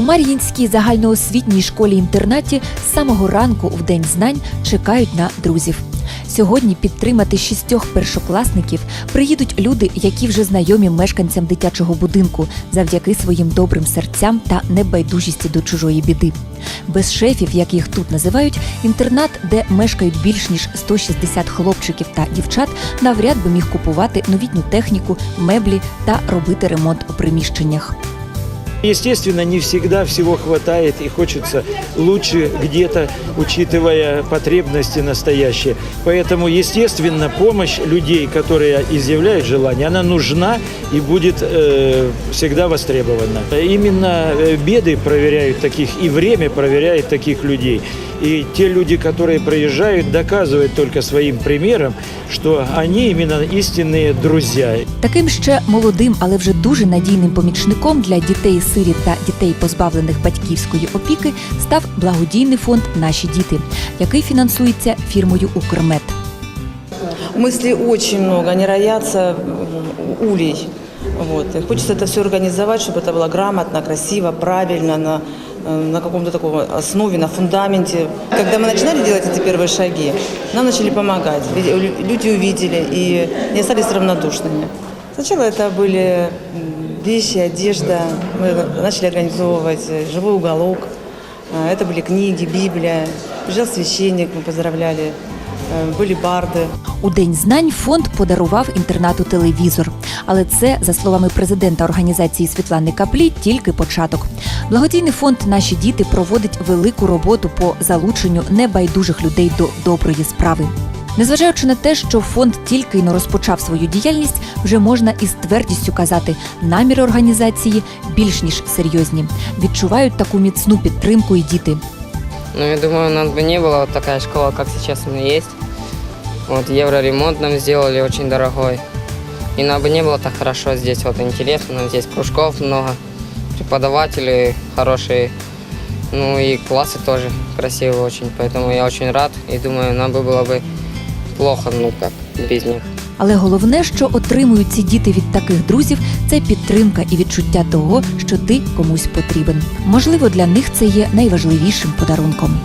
Мар'їнській загальноосвітній школі-інтернаті з самого ранку в день знань чекають на друзів. Сьогодні підтримати шістьох першокласників приїдуть люди, які вже знайомі мешканцям дитячого будинку завдяки своїм добрим серцям та небайдужісті до чужої біди. Без шефів, як їх тут називають, інтернат, де мешкають більш ніж 160 хлопчиків та дівчат, навряд би міг купувати новітню техніку, меблі та робити ремонт у приміщеннях. Естественно, не всегда всего хватает и хочется лучше где-то, учитывая потребности настоящие. Поэтому, естественно, помощь людей, которые изъявляют желание, она нужна и будет э, всегда востребована. Именно э, беды проверяют таких, и время проверяет таких людей. И те люди, которые проезжают, доказывают только своим примером, что они именно истинные друзья. Таким ще молодим, але вже дуже надійним помічником для дітей сиріт та дітей, позбавлених батьківської опіки, став благодійний фонд Наші діти, який фінансується фірмою Укрмет. Мыслей очень много, они роятся м, улей. Вот. И хочется это все организовать, чтобы это было грамотно, красиво, правильно, на, э, на каком-то таком основе, на фундаменте. Когда мы начинали делать эти первые шаги, нам начали помогать. Ведь лю- Люди увидели и не остались равнодушными. Сначала это были м, вещи, одежда. Мы начали организовывать э, живой уголок. Э, Это были книги, Библия. Приезжал священник, мы поздравляли. Э, Были барды. У день знань фонд подарував інтернату телевізор. Але це, за словами президента організації Світлани Каплі, тільки початок. Благодійний фонд Наші діти проводить велику роботу по залученню небайдужих людей до доброї справи. Незважаючи на те, що фонд тільки й но розпочав свою діяльність, вже можна із твердістю казати, наміри організації більш ніж серйозні. Відчувають таку міцну підтримку і діти. Ну, я думаю, у нас бы не была вот такая школа, как сейчас у меня есть. Вот евроремонт нам сделали очень дорогой. И нам бы не было так хорошо здесь, вот интересно, здесь кружков много, преподаватели хорошие, ну и классы тоже красивые очень, поэтому я очень рад и думаю, нам бы было бы плохо, ну как, без них. Але головне, що отримують ці діти від таких друзів, це підтримка і відчуття того, що ти комусь потрібен. Можливо, для них це є найважливішим подарунком.